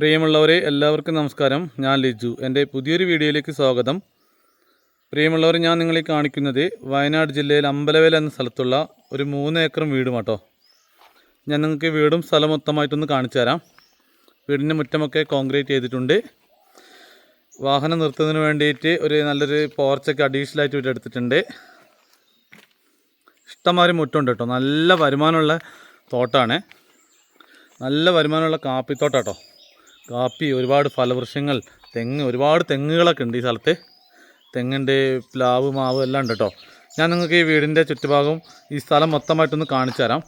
പ്രിയമുള്ളവരെ എല്ലാവർക്കും നമസ്കാരം. ഞാൻ ലിജു. എന്റെ പുതിയൊരു വീഡിയോയിലേക്ക് സ്വാഗതം. പ്രിയമുള്ളവർ ഞാൻ നിങ്ങളെ കാണിക്കുന്നത് വയനാട് ജില്ലയിൽ അമ്പലവേല എന്ന സ്ഥലത്തുള്ള ഒരു മൂന്ന് ഏക്കറും വീടും കേട്ടോ ഞാൻ നിങ്ങൾക്ക് വീടും സ്ഥലം മൊത്തമായിട്ടൊന്ന് കാണിച്ചു തരാം. വീടിന്റെ മുറ്റമൊക്കെ കോൺക്രീറ്റ് ചെയ്തിട്ടുണ്ട്. വാഹനം നിർത്തുന്നതിന് വേണ്ടിയിട്ട് ഒരു നല്ലൊരു പോർച്ചൊക്കെ അഡീഷണൽ ആയിട്ട് ഇവിടെ എടുത്തിട്ടുണ്ട്. ഇഷ്ടംമാതിരി മുറ്റമുണ്ട് കേട്ടോ. നല്ല വരുമാനമുള്ള തോട്ടാണ്. നല്ല വരുമാനമുള്ള കാപ്പിത്തോട്ടം കേട്ടോ കാപ്പി ഒരുപാട് ഫലവൃക്ഷങ്ങൾ തെങ്ങ് ഒരുപാട് തെങ്ങുകളൊക്കെ ഉണ്ട് ഈ സ്ഥലത്ത്. തെങ്ങുണ്ട് പ്ലാവ് മാവ് എല്ലാം ഉണ്ട് കേട്ടോ. ഞാൻ നിങ്ങൾക്ക് ഈ വീടിന്റെ ചുറ്റുഭാഗം ഈ സ്ഥലം മൊത്തമായിട്ടൊന്ന് കാണിച്ചു തരാം.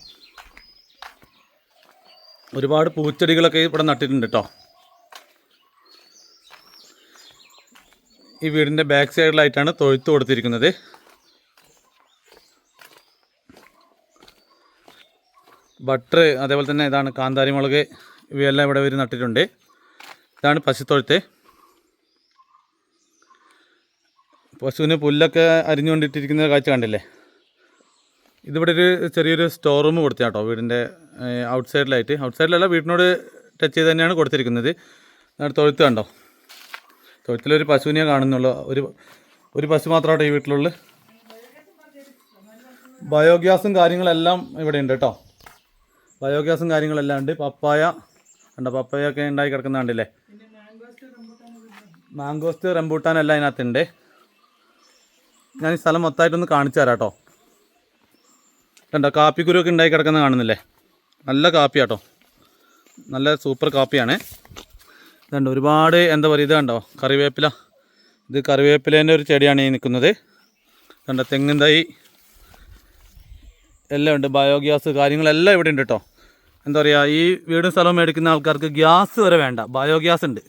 ഒരുപാട് പൂച്ചെടികളൊക്കെ ഇവിടെ നട്ടിട്ടുണ്ട് കേട്ടോ. ഈ വീടിന്റെ ബാക്ക് സൈഡിലായിട്ടാണ് തൊഴുത്ത് കൊടുത്തിരിക്കുന്നത്. ബട്ടർ അതേപോലെ തന്നെ ഇതാണ് കാന്താരി മുളക് ഇവയെല്ലാം ഇവിടെ വരും നട്ടിട്ടുണ്ട്. ഇതാണ് പശുത്തൊഴുത്ത്. പശുവിന് പുല്ലൊക്കെ അരിഞ്ഞുകൊണ്ടിട്ടിരിക്കുന്ന കാഴ്ച കണ്ടില്ലേ? ഇതിവിടെ ഒരു ചെറിയൊരു സ്റ്റോർ റൂം കൊടുത്ത കേട്ടോ വീടിന്റെ ഔട്ട് സൈഡിലായിട്ട് ഔട്ട് സൈഡിലല്ല വീടിനോട് ടച്ച് ചെയ്ത് തന്നെയാണ് കൊടുത്തിരിക്കുന്നത്. തൊഴുത്ത് കണ്ടോ? തൊഴുത്തിലൊരു പശുവിനെ കാണുന്നുള്ളൂ. ഒരു ഒരു പശു മാത്രമാട്ടോ ഈ വീട്ടിലുള്ളു. ബയോഗ്യാസും കാര്യങ്ങളെല്ലാം ഇവിടെ ഉണ്ട് കേട്ടോ ബയോഗ്യാസും കാര്യങ്ങളെല്ലാം ഉണ്ട്. പപ്പായ കണ്ടോ പപ്പയൊക്കെ ഉണ്ടായി കിടക്കുന്ന കണ്ടില്ലേ? മാങ്കോസ്റ്റ് റംബൂട്ടാൻ എല്ലാം അതിനകത്തുണ്ട്. ഞാൻ ഈ സ്ഥലം മൊത്തമായിട്ടൊന്ന് കാണിച്ചു തരാം കേട്ടോ. കണ്ടോ കാപ്പിക്കുരുവൊക്കെ ഉണ്ടായി കിടക്കുന്ന കാണുന്നില്ലേ? നല്ല കാപ്പിയാട്ടോ. നല്ല സൂപ്പർ കാപ്പിയാണ്. ഇതുണ്ട് ഒരുപാട് എന്താ പറയുക ഇത് കണ്ടോ? കറിവേപ്പില. ഇത് കറിവേപ്പിലേന്റെ ഒരു ചെടിയാണ് ഈ നിൽക്കുന്നത്. കണ്ടോ തെങ്ങിൻ തൈ. എല്ലാം ഉണ്ട് ബയോഗ്യാസ് കാര്യങ്ങളെല്ലാം ഇവിടെ ഉണ്ട് കേട്ടോ. എന്താ പറയുക ഈ വീടും സ്ഥലവും മേടിക്കുന്ന ആൾക്കാർക്ക് ഗ്യാസ് വരെ വേണ്ട. ബയോഗ്യാസ് ഉണ്ട്.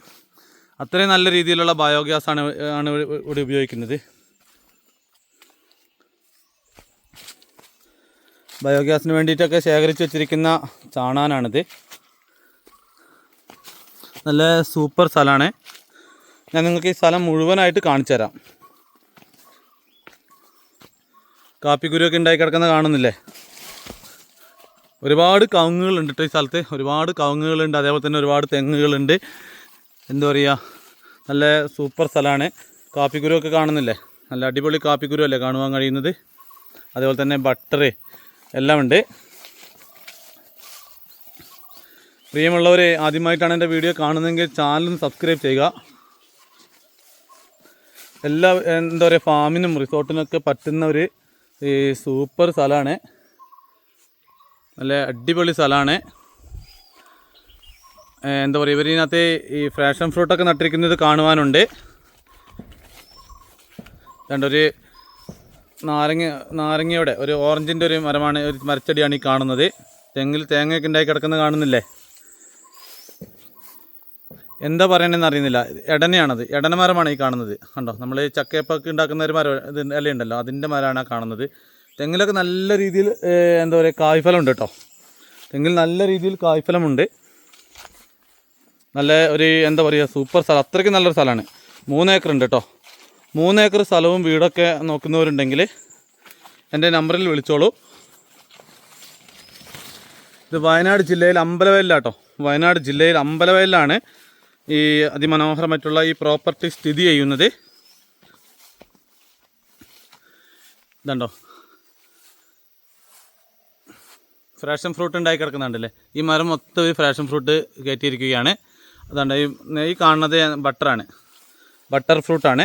അത്രയും നല്ല രീതിയിലുള്ള ബയോഗ്യാസ് ആണ് ആണ് ഇവിടെ ഉപയോഗിക്കുന്നത്. ബയോഗ്യാസിന് വേണ്ടിയിട്ടൊക്കെ ശേഖരിച്ച് വെച്ചിരിക്കുന്ന ചാണാനാണിത്. നല്ല സൂപ്പർ സ്ഥലമാണ്. ഞാൻ നിങ്ങൾക്ക് ഈ സ്ഥലം മുഴുവനായിട്ട് കാണിച്ചു തരാം. കാപ്പിക്കുരുവൊക്കെ ഉണ്ടായി കിടക്കുന്ന കാണുന്നില്ലേ? ഒരുപാട് കവുങ്ങുകളുണ്ട് കേട്ടോ ഈ സ്ഥലത്ത്. ഒരുപാട് കവുങ്ങുകളുണ്ട് അതേപോലെ തന്നെ ഒരുപാട് തെങ്ങുകളുണ്ട്. എന്താ പറയുക നല്ല സൂപ്പർ സ്ഥലമാണ്. കാപ്പിക്കുരുവൊക്കെ കാണുന്നില്ലേ? നല്ല അടിപൊളി കാപ്പിക്കുരു അല്ലേ കാണുവാൻ കഴിയുന്നത്? അതേപോലെ തന്നെ ബട്ടർ എല്ലാം ഉണ്ട്. പ്രിയമുള്ളവർ ആദ്യമായിട്ടാണ് എന്റെ വീഡിയോ കാണുന്നതെങ്കിൽ ചാനൽ സബ്സ്ക്രൈബ് ചെയ്യുക. എല്ലാ എന്താ പറയുക ഫാമിനും റിസോർട്ടിനൊക്കെ പറ്റുന്ന ഒരു സൂപ്പർ സ്ഥലമാണ്. നല്ല അടിപൊളി സ്ഥലമാണ്. എന്താ പറയുക ഇവരിനകത്ത് ഈ ഫ്രാഷൻ ഫ്രൂട്ടൊക്കെ നട്ടിരിക്കുന്നത് കാണുവാനുണ്ട്. രണ്ടൊരു നാരങ്ങ നാരങ്ങയുടെ ഒരു ഓറഞ്ചിന്റെ ഒരു മരമാണ് ഒരു മരച്ചെടിയാണ് ഈ കാണുന്നത്. തെങ്ങിൽ തേങ്ങയൊക്കെ ഉണ്ടായി കിടക്കുന്നത് കാണുന്നില്ലേ? എന്താ പറയണമെന്ന് അറിയുന്നില്ല. എടനയാണത്. എടന മരമാണ് ഈ കാണുന്നത്. കണ്ടോ? നമ്മൾ ചക്കയപ്പൊക്കെ ഉണ്ടാക്കുന്ന ഒരു മരം ഇത് ഇലയുണ്ടല്ലോ അതിന്റെ മരമാണ് കാണുന്നത്. തെങ്ങിലൊക്കെ നല്ല രീതിയിൽ എന്താ പറയുക കായ്ഫലമുണ്ട് കേട്ടോ. തെങ്ങിൽ നല്ല രീതിയിൽ കായ്ഫലമുണ്ട്. നല്ല ഒരു എന്താ പറയുക സൂപ്പർ സ്ഥലം. അത്രയ്ക്ക് നല്ലൊരു സ്ഥലമാണ്. മൂന്ന് ഏക്കർ ഉണ്ട് കേട്ടോ. മൂന്ന് ഏക്കർ സ്ഥലവും വീടൊക്കെ നോക്കുന്നവരുണ്ടെങ്കിൽ എന്റെ നമ്പറിൽ വിളിച്ചോളൂ. ഇത് വയനാട് ജില്ലയിൽ അമ്പലവയലിലാട്ടോ വയനാട് ജില്ലയിൽ അമ്പലവയലിലാണ് ഈ അതിമനോഹരമായിട്ടുള്ള ഈ പ്രോപ്പർട്ടി സ്ഥിതി ചെയ്യുന്നത്. ഇതുണ്ടോ? ഫ്രാഷൻ ഫ്രൂട്ട് ഉണ്ടായി കിടക്കുന്നുണ്ടല്ലേ? ഈ മരം മൊത്തം ഈ ഫ്രാഷൻ ഫ്രൂട്ട് കയറ്റിയിരിക്കുകയാണ്. അതുകൊണ്ട് ഈ കാണുന്നത് ബട്ടറാണ് ബട്ടർ ഫ്രൂട്ടാണ്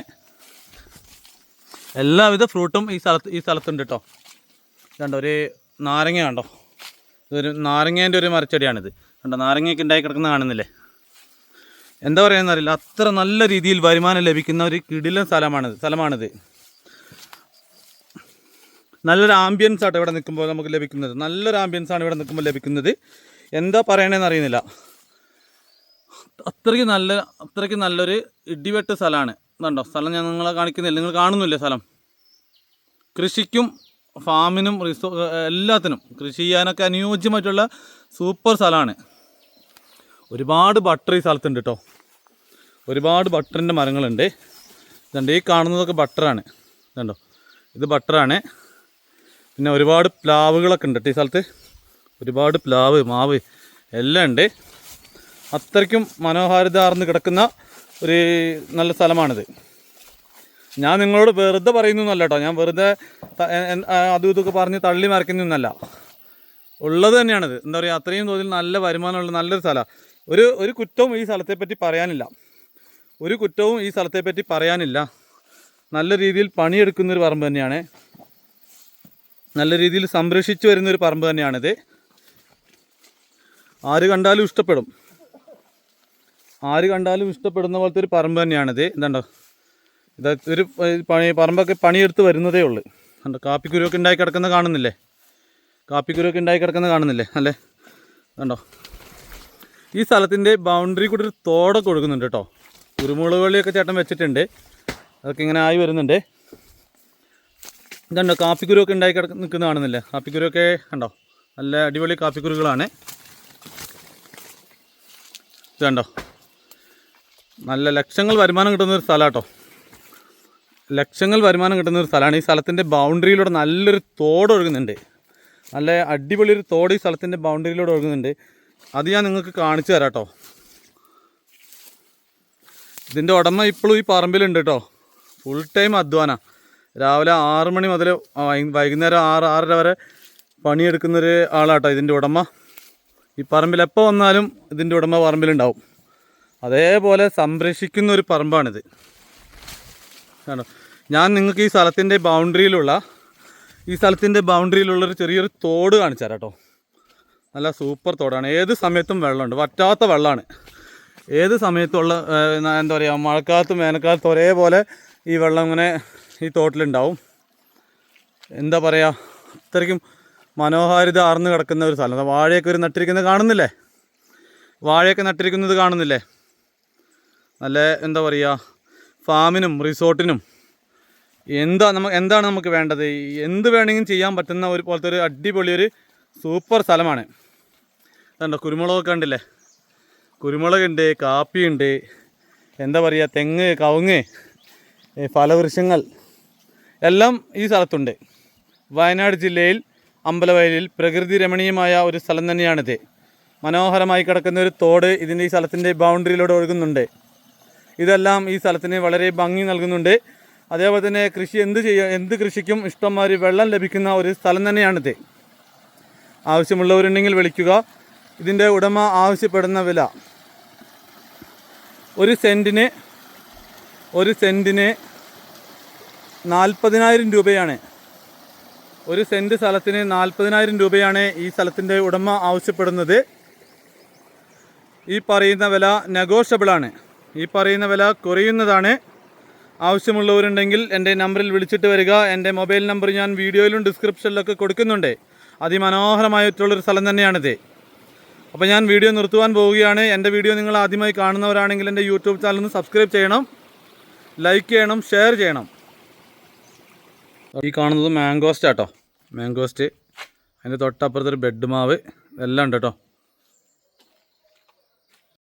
എല്ലാവിധ ഫ്രൂട്ടും ഈ സ്ഥലത്ത് ഈ സ്ഥലത്തുണ്ട് കേട്ടോ കണ്ടോ ഒരു നാരങ്ങ കണ്ടോ? ഇതൊരു നാരങ്ങേന്റെ ഒരു മരച്ചെടിയാണിത്. കണ്ടോ? നാരങ്ങയൊക്കെ ഉണ്ടായി കിടക്കുന്ന കാണുന്നില്ലേ? എന്താ പറയുക എന്നറിയില്ല അത്ര നല്ല രീതിയിൽ വരുമാനം ലഭിക്കുന്ന ഒരു കിടിലൻ സ്ഥലമാണിത് സ്ഥലമാണിത്. നല്ലൊരു ആംബിയൻസ് ആട്ടോ ഇവിടെ നിൽക്കുമ്പോൾ നമുക്ക് ലഭിക്കുന്നത്. നല്ലൊരു ആംബിയൻസ് ആണ് ഇവിടെ നിൽക്കുമ്പോൾ ലഭിക്കുന്നത്. എന്താ പറയണേന്ന് അറിയുന്നില്ല. അത്രയ്ക്ക് നല്ല അത്രയ്ക്ക് നല്ലൊരു ഇടിവെട്ട് സ്ഥലമാണ്. ഇതുണ്ടോ സ്ഥലം ഞാൻ നിങ്ങളെ കാണിക്കുന്നില്ല. നിങ്ങൾ കാണുന്നില്ലേ സ്ഥലം? കൃഷിക്കും ഫാമിനും റിസോ എല്ലാത്തിനും കൃഷി ചെയ്യാനൊക്കെ അനുയോജ്യമായിട്ടുള്ള സൂപ്പർ സ്ഥലമാണ്. ഒരുപാട് ബട്ടർ ഈ സ്ഥലത്തുണ്ട് കേട്ടോ ഒരുപാട് ബട്ടറിന്റെ മരങ്ങളുണ്ട്. ഇതുണ്ട് ഈ കാണുന്നതൊക്കെ ബട്ടറാണ് ഇതുണ്ടോ ഇത് ബട്ടറാണ് പിന്നെ ഒരുപാട് പ്ലാവുകളൊക്കെ ഉണ്ട് ഈ സ്ഥലത്ത്. ഒരുപാട് പ്ലാവ് മാവ് എല്ലാം ഉണ്ട്. അത്രയ്ക്കും മനോഹാരിതാർന്ന് കിടക്കുന്ന ഒരു നല്ല സ്ഥലമാണിത്. ഞാൻ നിങ്ങളോട് വെറുതെ പറയുന്നൊന്നല്ല കേട്ടോ ഞാൻ വെറുതെ അതും ഇതൊക്കെ പറഞ്ഞ് തള്ളി മറിക്കുന്നൊന്നല്ല ഉള്ളത് തന്നെയാണിത്. എന്താ പറയുക അത്രയും തോതിൽ നല്ല വരുമാനമുള്ള നല്ലൊരു സ്ഥലമാണ് ഒരു ഒരു കുറ്റവും ഈ സ്ഥലത്തെപ്പറ്റി പറയാനില്ല. ഒരു കുറ്റവും ഈ സ്ഥലത്തെപ്പറ്റി പറയാനില്ല. നല്ല രീതിയിൽ പണിയെടുക്കുന്നൊരു പറമ്പ് തന്നെയാണ്. നല്ല രീതിയിൽ സംരക്ഷിച്ചു വരുന്നൊരു പറമ്പ് തന്നെയാണിത്. ആര് കണ്ടാലും ഇഷ്ടപ്പെടും. ആര് കണ്ടാലും ഇഷ്ടപ്പെടുന്ന പോലത്തെ ഒരു പറമ്പ് തന്നെയാണിത്. എന്താണ്ടോ ഇത് ഒരു പണി പറമ്പൊക്കെ പണിയെടുത്ത് വരുന്നതേ ഉള്ളൂ. കണ്ടോ? കാപ്പിക്കുരുവൊക്കെ ഉണ്ടായി കിടക്കുന്ന കാണുന്നില്ലേ? കാപ്പിക്കുരുവൊക്കെ ഉണ്ടായി കിടക്കുന്ന കാണുന്നില്ലേ? അല്ലേ? കണ്ടോ? ഈ സ്ഥലത്തിന്റെ ബൗണ്ടറി കൂടി ഒരു തോടൊക്കെ ഒഴുകുന്നുണ്ട് കേട്ടോ. കുരുമുളക് വെള്ളിയൊക്കെ ചേട്ടൻ വെച്ചിട്ടുണ്ട്. അതൊക്കെ ഇങ്ങനെ ആയി വരുന്നുണ്ട്. ഇതുണ്ടോ കാപ്പിക്കുരുവൊക്കെ ഉണ്ടായി കിടക്ക് നിൽക്കുന്ന കാണുന്നില്ലേ? കാപ്പിക്കുരുവൊക്കെ കണ്ടോ? നല്ല അടിപൊളി കാപ്പിക്കുരുകളാണ്. ഇത് കണ്ടോ? നല്ല ലക്ഷങ്ങൾ വരുമാനം കിട്ടുന്ന ഒരു സ്ഥലം കേട്ടോ ലക്ഷങ്ങൾ വരുമാനം കിട്ടുന്ന ഒരു സ്ഥലമാണ്. ഈ സ്ഥലത്തിന്റെ ബൗണ്ടറിയിലൂടെ നല്ലൊരു തോട് ഒഴുകുന്നുണ്ട്. നല്ല അടിപൊളി ഒരു തോട് ഈ സ്ഥലത്തിന്റെ ബൗണ്ടറിയിലൂടെ ഒഴുകുന്നുണ്ട്. അത് ഞാൻ നിങ്ങൾക്ക് കാണിച്ചു തരാം കേട്ടോ ഇതിന്റെ ഉടമ ഇപ്പോഴും ഈ പറമ്പിലുണ്ട് കേട്ടോ. ഫുൾ ടൈം അധ്വാന. രാവിലെ ആറ് മണി മുതൽ വൈകുന്നേരം ആറ് ആറര വരെ പണിയെടുക്കുന്നൊരു ആളാട്ടോ ഇതിന്റെ ഉടമ. ഈ പറമ്പിൽ എപ്പോൾ വന്നാലും ഇതിന്റെ ഉടമ പറമ്പിലുണ്ടാവും. അതേപോലെ സംരക്ഷിക്കുന്ന ഒരു പറമ്പാണിത്. ആണോ? ഞാൻ നിങ്ങൾക്ക് ഈ സ്ഥലത്തിന്റെ ബൗണ്ടറിയിലുള്ള ഈ സ്ഥലത്തിന്റെ ബൗണ്ടറിയിലുള്ളൊരു ചെറിയൊരു തോട് കാണിച്ചു തരാം കേട്ടോ. നല്ല സൂപ്പർ തോടാണ്. ഏത് സമയത്തും വെള്ളമുണ്ട്. വറ്റാത്ത വെള്ളമാണ്. ഏത് സമയത്തുള്ള എന്താ പറയുക മഴക്കാലത്തും വേനൽക്കാലത്തും ഒരേപോലെ ഈ വെള്ളം ഇങ്ങനെ ഈ തോട്ടിലുണ്ടാവും. എന്താ പറയുക അത്രയ്ക്കും മനോഹാരിത ആർന്ന് കിടക്കുന്ന ഒരു സ്ഥലം. വാഴയൊക്കെ ഒരു നട്ടിരിക്കുന്നത് കാണുന്നില്ലേ? വാഴയൊക്കെ നട്ടിരിക്കുന്നത് കാണുന്നില്ലേ? നല്ല എന്താ പറയുക ഫാമിനും റിസോർട്ടിനും. എന്താ നമുക്ക് എന്താണ് നമുക്ക് വേണ്ടത്? എന്ത് വേണമെങ്കിലും ചെയ്യാൻ പറ്റുന്ന ഒരു പോലത്തെ ഒരു അടിപൊളി ഒരു സൂപ്പർ സ്ഥലമാണ്. അതുണ്ടോ കുരുമുളകൊക്കെ ഉണ്ടല്ലേ കുരുമുളകുണ്ട് കാപ്പിയുണ്ട് എന്താ പറയുക തെങ്ങ് കവുങ്ങ് ഫലവൃക്ഷങ്ങൾ. എല്ലാം ഈ സ്ഥലത്തുണ്ട്. വയനാട് ജില്ലയിൽ അമ്പലവയലിൽ പ്രകൃതി രമണീയമായ ഒരു സ്ഥലം തന്നെയാണിത്. മനോഹരമായി കിടക്കുന്ന ഒരു തോട് ഇതിന്റെ ഈ സ്ഥലത്തിന്റെ ബൗണ്ടറിയിലൂടെ ഒഴുകുന്നുണ്ട്. ഇതെല്ലാം ഈ സ്ഥലത്തിന് വളരെ ഭംഗി നൽകുന്നുണ്ട്. അതേപോലെ തന്നെ കൃഷി എന്ത് ചെയ്യുക എന്ത് കൃഷിക്കും ഇഷ്ടംമാതിരി വെള്ളം ലഭിക്കുന്ന ഒരു സ്ഥലം തന്നെയാണിത്. ആവശ്യമുള്ളവരുണ്ടെങ്കിൽ വിളിക്കുക. ഇതിന്റെ ഉടമ ആവശ്യപ്പെടുന്ന വില. ഒരു സെന്റിന് ഒരു സെന്റിന് നാൽപ്പതിനായിരം രൂപയാണ്. ഒരു സെന്റ് സ്ഥലത്തിന് നാൽപ്പതിനായിരം രൂപയാണ് ഈ സ്ഥലത്തിന്റെ ഉടമ ആവശ്യപ്പെടുന്നത്. ഈ പറയുന്ന വില നെഗോഷ്യബിൾ ആണ്. ഈ പറയുന്ന വില കുറയുന്നതാണ്. ആവശ്യമുള്ളവരുണ്ടെങ്കിൽ എന്റെ നമ്പറിൽ വിളിച്ചിട്ട് വരിക. എന്റെ മൊബൈൽ നമ്പർ ഞാൻ വീഡിയോയിലും ഡിസ്ക്രിപ്ഷനിലൊക്കെ കൊടുക്കുന്നുണ്ട്. അതിമനോഹരമായിട്ടുള്ളൊരു സ്ഥലം തന്നെയാണിത്. അപ്പോൾ ഞാൻ വീഡിയോ നിർത്തുവാൻ പോവുകയാണ്. എന്റെ വീഡിയോ നിങ്ങൾ ആദ്യമായി കാണുന്നവരാണെങ്കിൽ എന്റെ യൂട്യൂബ് ചാനൽ ഒന്ന് സബ്സ്ക്രൈബ് ചെയ്യണം. ലൈക്ക് ചെയ്യണം ഷെയർ ചെയ്യണം. ഈ കാണുന്നത് മാംഗോസ്റ്റ് ആട്ടോ. മാംഗോസ്റ്റ് അതിന്റെ തൊട്ടപ്പുറത്തൊരു ബെഡ് മാവ്. എല്ലാം ഉണ്ട് കേട്ടോ.